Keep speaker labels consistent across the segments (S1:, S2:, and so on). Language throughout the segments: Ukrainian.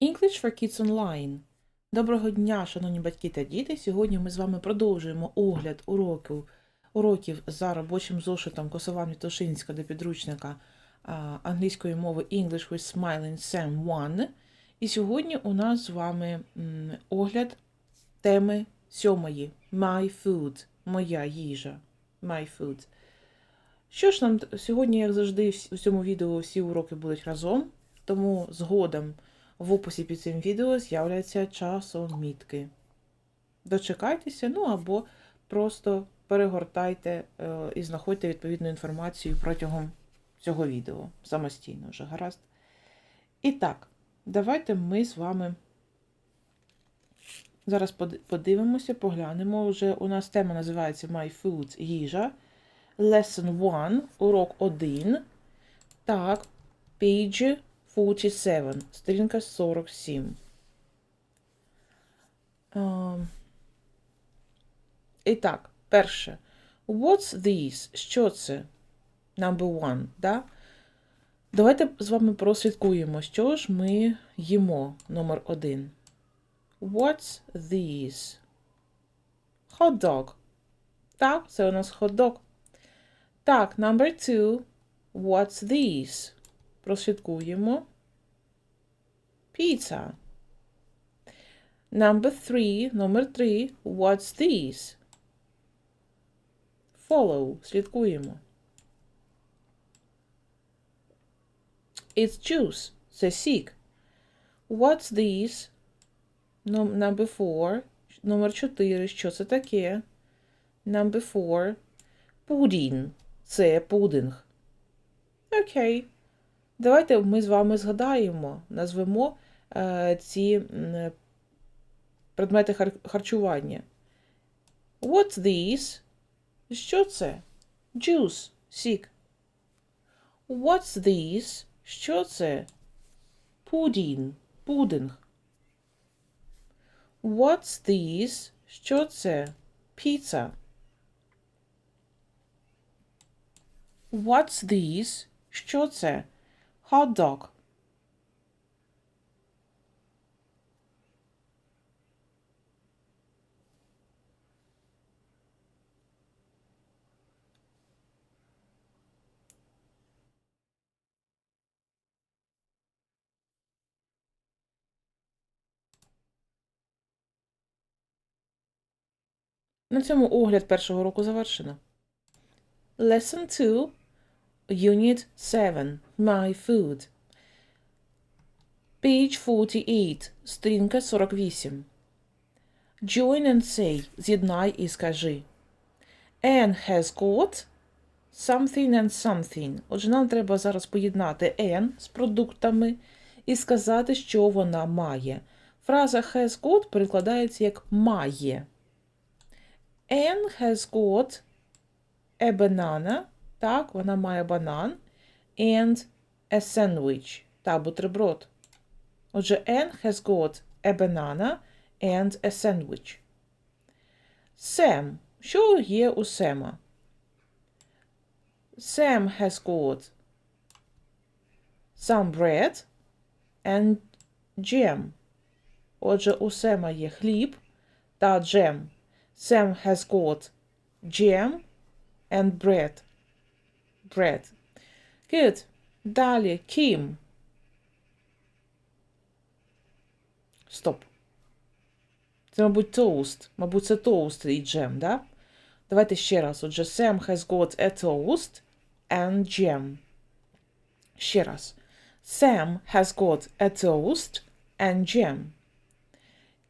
S1: English for Kids Online. Доброго дня, шановні батьки та діти. Сьогодні ми з вами продовжуємо огляд уроків, уроків за робочим зошитом Косован Вітошинська до підручника англійської мови English with Smiling Sam 1. І сьогодні у нас з вами огляд теми сьомої My Food. Моя їжа. My Food. Що ж нам сьогодні, як завжди, в цьому відео всі уроки будуть разом, тому згодом в описі під цим відео з'являться часомітки. Дочекайтеся, ну або просто перегортайте е, і знаходьте відповідну інформацію протягом цього відео самостійно вже, гаразд. І так, давайте ми з вами зараз подивимося, поглянемо. Вже у нас тема називається My Food їжа. Lesson 1, урок 1. Так, page 47, сторінка 47. Ем, І так, перше. What's this? Що це? Number one, да? Давайте з вами прослідкуємо, що ж ми їмо номер один. What's this? Hot dog. Так, це у нас hot-dog. Так, number two. What's this? Прослідкуємо. Pizza. Number three. Номер три. What's this? Follow. Слідкуємо. It's juice. Це сік. What's this? Number four. Номер чотири. Що це таке? Number four. Pudding. Це пудинг. Окей. Давайте ми з вами згадаємо, назвемо ці предмети хар- харчування. What's this? Що це? Juice. Сік. What's this? Що це? Pudding. Пудинг. What's this? Що це? Pizza. What's this? Що це? Hot dog. На цьому огляд першого року завершено. Lesson 2, Unit 7, My Food. Page 48, сторінка 48. Join and say, з'єднай і скажи. Anne has got something and something. Отже, нам треба зараз поєднати Anne з продуктами і сказати, що вона має. Фраза has got перекладається як має. Anne has got a banana. Так, вона має банан. And a sandwich. Та бутерброд. Отже, Anne has got a banana and a sandwich. Sam. Що є у Сема? Sam has got some bread and jam. Отже, у Сема є хліб та джем. Sam has got jam and bread. Bread. Good. Далі Kim. Стоп. Це, мабуть, тоуст. Мабуть, це тоуст і джем, да? Давайте ще раз. Отже, Sam has got a toast and jam. Ще раз. Sam has got a toast and jam.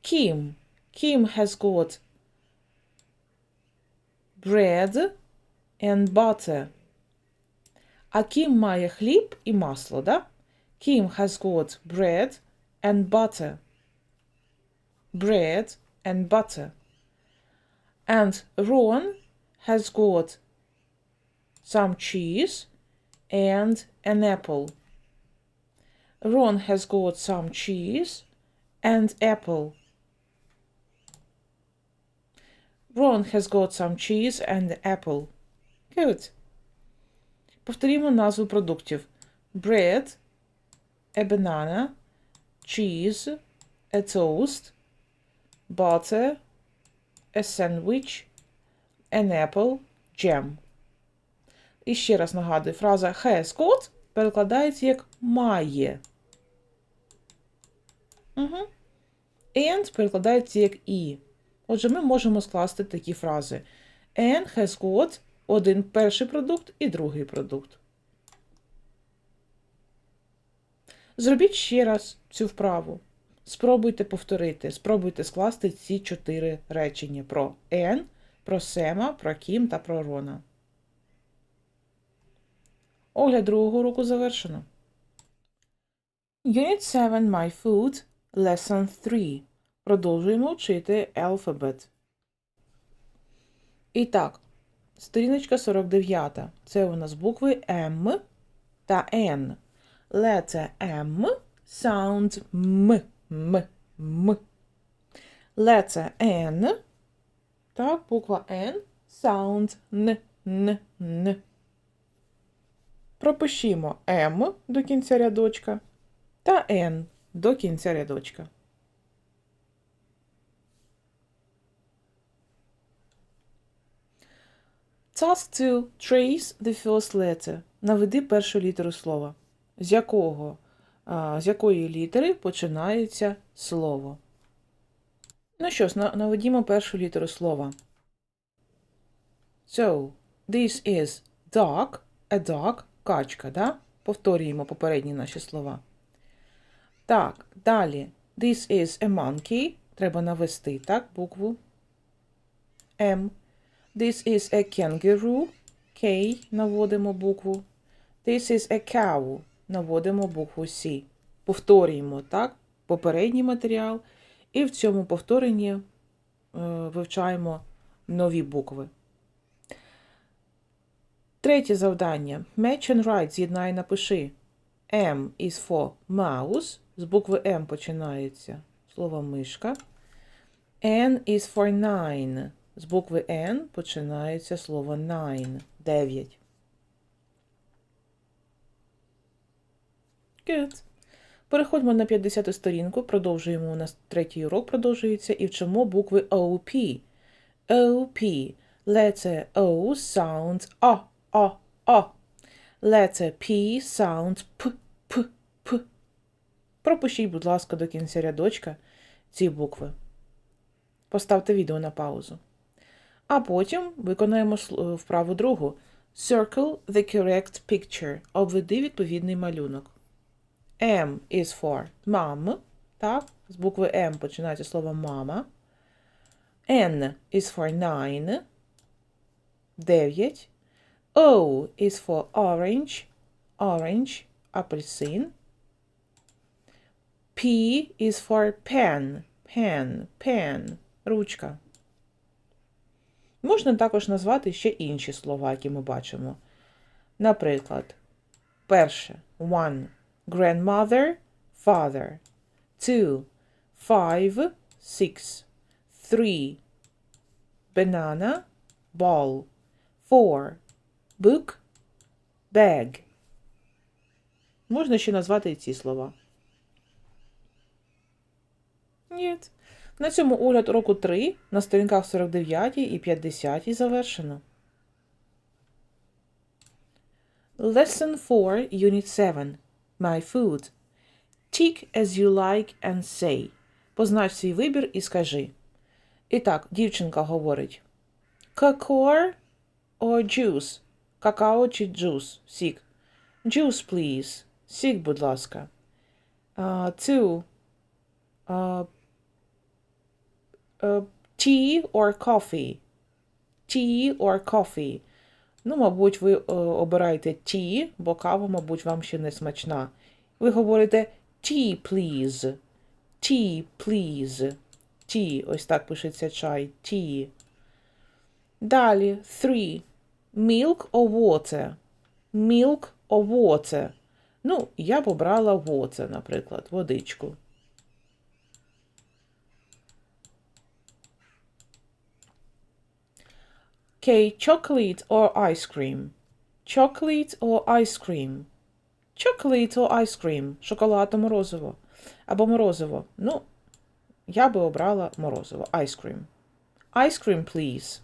S1: Kim. Kim has got bread and butter. А Кім має хліб і масло, да? Kim has got bread and butter. Bread and butter. And Ron has got some cheese and an apple. Ron has got some cheese and apple. Ron has got some cheese and apple. Good. Повторімо назву продуктів. Bread, a banana, cheese, a toast, butter, a sandwich, an apple, jam. І ще раз нагадую, фраза has got перекладається як має. Угу. And перекладається як і. Отже, ми можемо скласти такі фрази. Anne has got один перший продукт і другий продукт. Зробіть ще раз цю вправу. Спробуйте повторити, спробуйте скласти ці чотири речення про Ен, про Сема, про Кім та про Рона. Огляд другого уроку завершено. Unit 7 My Food, Lesson 3. Продовжуємо вчити алфабет. І так, сторіночка 49. Це у нас букви М та Н. Letter M sound M. М. М. Letter N. Так, буква N sound Н. Н. Н. Пропишімо М до кінця рядочка та Н до кінця рядочка. Task 2. Trace the first letter. Наведи першу літеру слова. З якого, з якої літери починається слово. Ну що ж, наведімо першу літеру слова. So, this is dog, a dog, качка, да? Повторюємо попередні наші слова. Так, далі. This is a monkey. Треба навести, так, букву М. This is a kangaroo. K наводимо букву. This is a cow. Наводимо букву C. Повторюємо, так, попередній матеріал. І в цьому повторенні е, вивчаємо нові букви. Третє завдання. Match and write. З'єднай напиши. M is for mouse. З букви M починається слово мишка. N is for nine. З букви N починається слово nine. Дев'ять. Good. Переходьмо на 50-ту сторінку, продовжуємо у нас третій урок продовжується і вчимо букви OP. OP. Letter O sounds O, O, O. Letter P sounds P, P, P. Пропишіть, будь ласка, до кінця рядочка ці букви. Поставте відео на паузу. А потім виконаємо вправу другу. Circle the correct picture. Обведи відповідний малюнок. M is for mom. Так, з букви М починається слово мама. N is for nine. 9. O is for orange. Orange. Апельсин. P is for pen. Pen. Pen. Ручка. Можна також назвати ще інші слова, які ми бачимо. Наприклад, перше one grandmother, father. Two five, six. Three banana, ball. Four book, bag. Можна ще назвати і ці слова. Ні. На цьому огляд уроку 3 на сторінках 49 і 50 завершено. Lesson 4, Unit 7. My food. Tick as you like and say. Познач свій вибір і скажи. І так, дівчинка говорить. Cocoa or juice? Какао чи джус? Сік. Juice, please. Сік, будь ласка. Uh, two. Uh, uh, tea or coffee? Tea or coffee? Ну, мабуть, ви е, обираєте tea, бо кава, мабуть, вам ще не смачна. Ви говорите tea, please. Tea, please. Tea. Ось так пишеться чай. Tea. Далі. Three. Milk or water? Milk or water? Ну, я б обрала water, наприклад, водичку. Okay, chocolate or ice cream? Chocolate or ice cream? Chocolate or ice cream? Шоколад та морозиво. Або морозиво. Ну, я би обрала морозиво. Ice cream. Ice cream, please.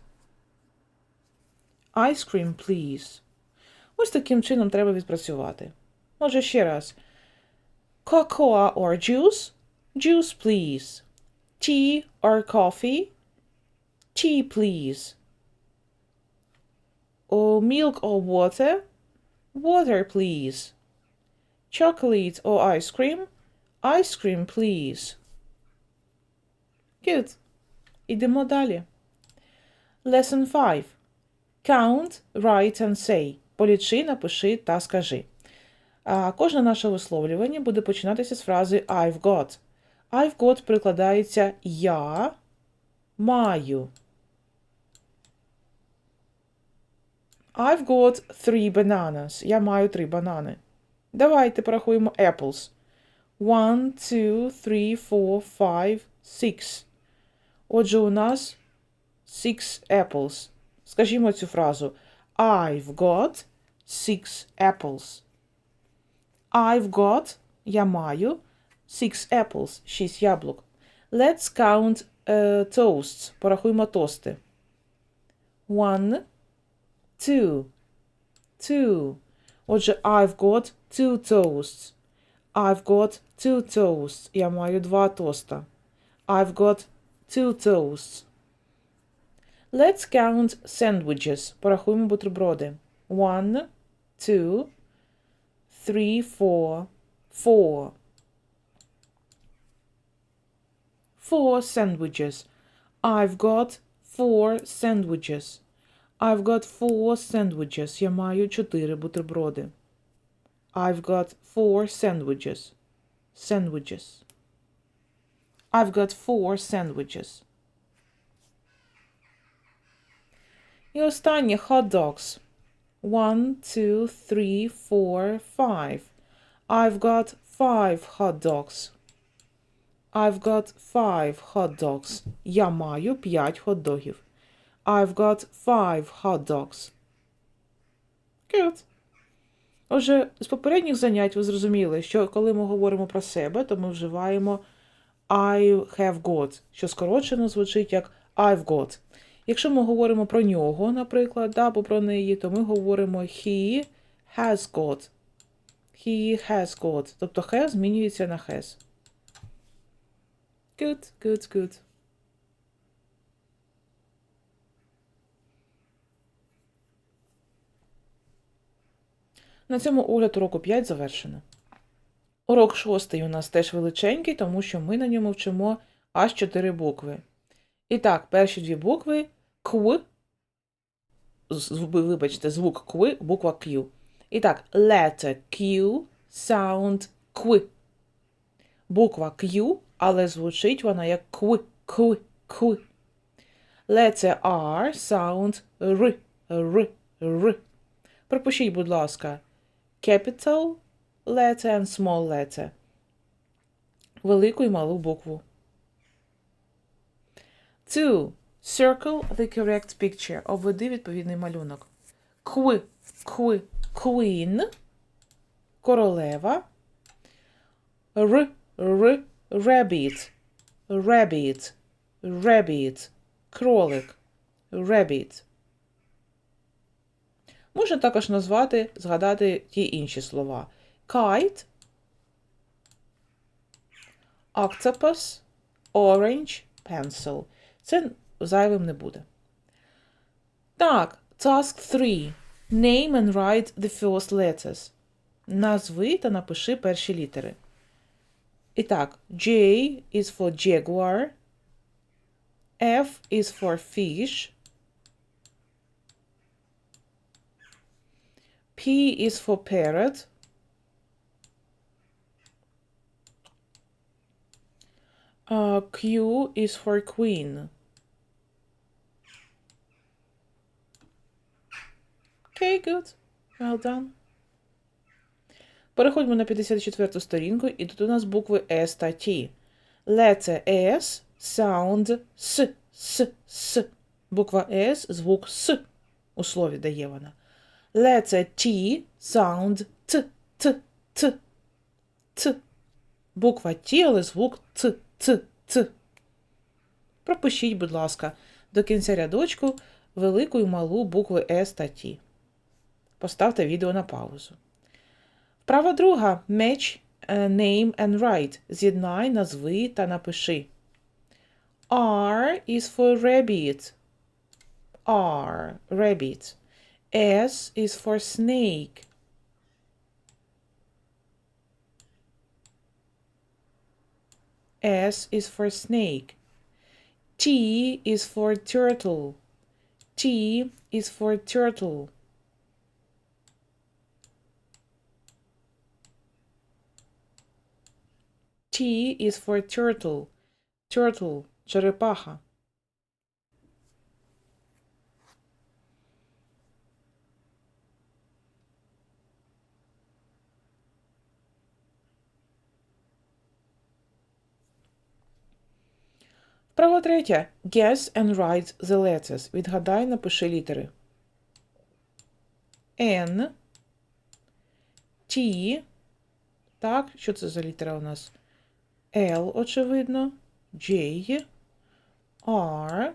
S1: Ice cream, please. Ось таким чином треба відпрацювати. Може, ще раз. Cocoa or juice? Juice, please. Tea or coffee? Tea, please. Or milk or water? Water, please. Chocolate or ice cream? Ice cream, please. Good. Ідемо далі. Lesson 5. Count, write and say. Полічи, напиши та скажи. А кожне наше висловлювання буде починатися з фрази I've got. I've got прикладається я маю. I've got three bananas. Я маю три банани. Давайте порахуємо apples. One, two, three, four, five, six. Отже, у нас six apples. Скажімо цю фразу. I've got six apples. I've got, я маю, six apples, шість яблук. Let's count uh, toasts. Порахуємо тости. One, two, two. Отже, I've got two toasts. I've got two toasts. Я маю два тоста. I've got two toasts. Let's count sandwiches. Порахуємо бутерброди. One, two, three, four, four. Four sandwiches. I've got four sandwiches. I've got four sandwiches. Я маю чотири бутерброди. I've got four sandwiches. Sandwiches. I've got four sandwiches. І останнє hot dogs. One, two, three, four, five. I've got five hot dogs. I've got five hot dogs. Я маю п'ять хот-догів. I've got five hot dogs. Good. Отже, з попередніх занять ви зрозуміли, що коли ми говоримо про себе, то ми вживаємо I have got, що скорочено звучить як I've got. Якщо ми говоримо про нього, наприклад, да, або про неї, то ми говоримо he has got. He has got. Тобто has змінюється на has. Good, good, good. На цьому огляд уроку 5 завершено. Урок 6 у нас теж величенький, тому що ми на ньому вчимо аж 4 букви. І так, перші дві букви Кв. Вибачте, звук Кв, буква Q. І так, letter Q, sound Q. Буква Q, але звучить вона як Кв, Кв, Кв. Letter R, sound Р, Р, Р. Пропишіть, будь ласка, capital letter and small letter. Велику і малу букву. Two. Circle the correct picture. Обведи відповідний малюнок. Кв, кв, queen. Королева. Р, р, rabbit. Rabbit. Rabbit. Кролик. Rabbit. Можна також назвати, згадати ті інші слова. Kite. Octopus. Orange. Pencil. Це зайвим не буде. Так, task 3. Name and write the first letters. Назви та напиши перші літери. І так, J is for jaguar. F is for fish. P is for parrot. Uh, Q is for queen. Okay, good. Well done. Переходимо на 54 сторінку, і тут у нас букви S та T. Letter S, sound S, S, S. Буква S, звук С у слові дає вона. Letter T, sound T, T, T, T. Буква Т, але звук Ц, Ц, Ц. Пропишіть, будь ласка, до кінця рядочку велику і малу букви С та Т. Поставте відео на паузу. Вправа друга. Match е, name and write. З'єднай, назви та напиши. R is for rabbit. R. Rabbit. S is for snake. S is for snake. T is for turtle. T is for turtle. T is for turtle. Turtle. Черепаха. Вправо третє. Guess and write the letters. Відгадай, напиши літери. N. T. Так, що це за літера у нас? L, очевидно. J. R.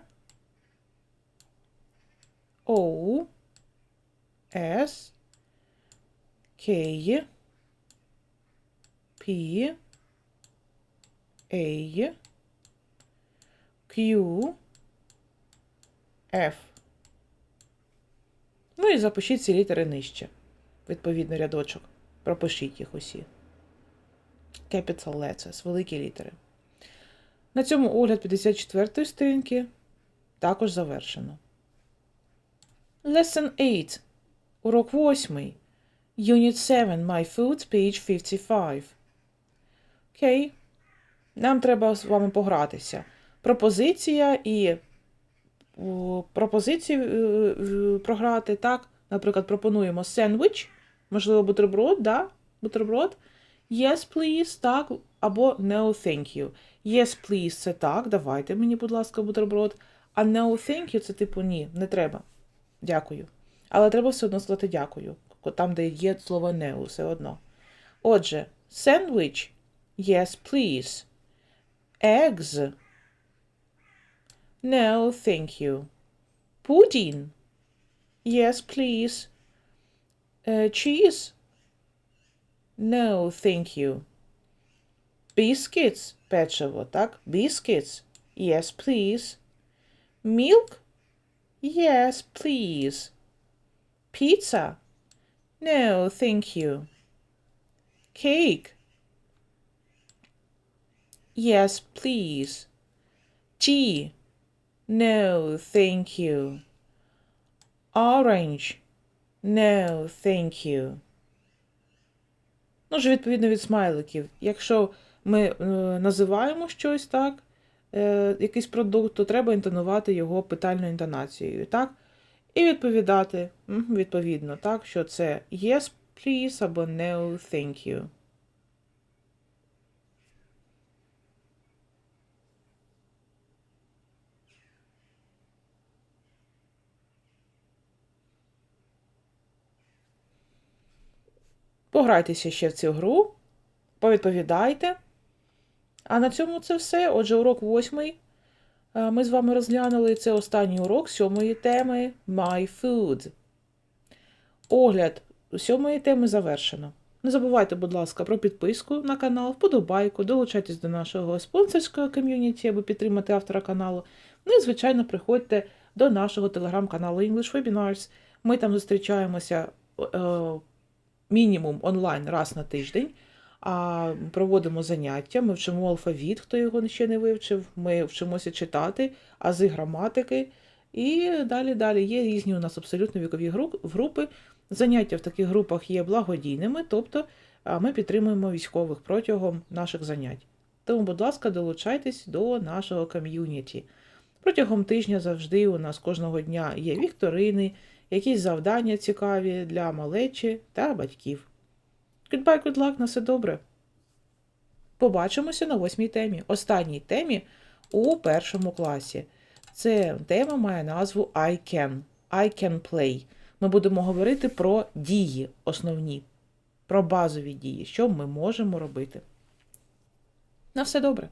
S1: O. S. K. P. A. Q, F. Ну і запишіть ці літери нижче. Відповідно, рядочок. Пропишіть їх усі. Capital letters, великі літери. На цьому огляд 54-ї сторінки також завершено. Lesson 8. Урок 8. Unit 7. My Food, page 55. Окей. Нам треба з вами погратися пропозиція і пропозицію е, програти, так? Наприклад, пропонуємо сендвіч, можливо, бутерброд, да? бутерброд. Yes, please, так, або no, thank you. Yes, please, це так, давайте мені, будь ласка, бутерброд. А no, thank you це типу ні, не треба. Дякую. Але треба все одно сказати дякую. Там, де є слово no, все одно. Отже, sandwich, yes, please. Eggs. No, thank you. Pudding. Yes, please. Uh, cheese. No, thank you. Biscuits. Печиво, так? Biscuits. Yes, please. Milk. Yes, please. Pizza. No, thank you. Cake. Yes, please. Tea. No, thank you. Orange. No, thank you. Ну, вже відповідно від смайликів. Якщо ми е, називаємо щось так, е, якийсь продукт, то треба інтонувати його питальною інтонацією, так? І відповідати, відповідно, так, що це yes, please або no, thank you. Пограйтеся ще в цю гру, повідповідайте. А на цьому це все. Отже, урок восьмий. Е, ми з вами розглянули це останній урок сьомої теми My Food. Огляд сьомої теми завершено. Не забувайте, будь ласка, про підписку на канал, вподобайку, долучайтесь до нашого спонсорського ком'юніті, аби підтримати автора каналу. Ну і, звичайно, приходьте до нашого телеграм-каналу English Webinars. Ми там зустрічаємося е, мінімум онлайн раз на тиждень. А проводимо заняття, ми вчимо алфавіт, хто його ще не вивчив, ми вчимося читати, ази граматики. І далі далі є різні у нас абсолютно вікові групи. Заняття в таких групах є благодійними, тобто ми підтримуємо військових протягом наших занять. Тому, будь ласка, долучайтесь до нашого ком'юніті. Протягом тижня завжди у нас кожного дня є вікторини якісь завдання цікаві для малечі та батьків. Goodbye, good luck, на все добре. Побачимося на восьмій темі, останній темі у першому класі. Це тема має назву I can. I can play. Ми будемо говорити про дії основні, про базові дії, що ми можемо робити. На все добре!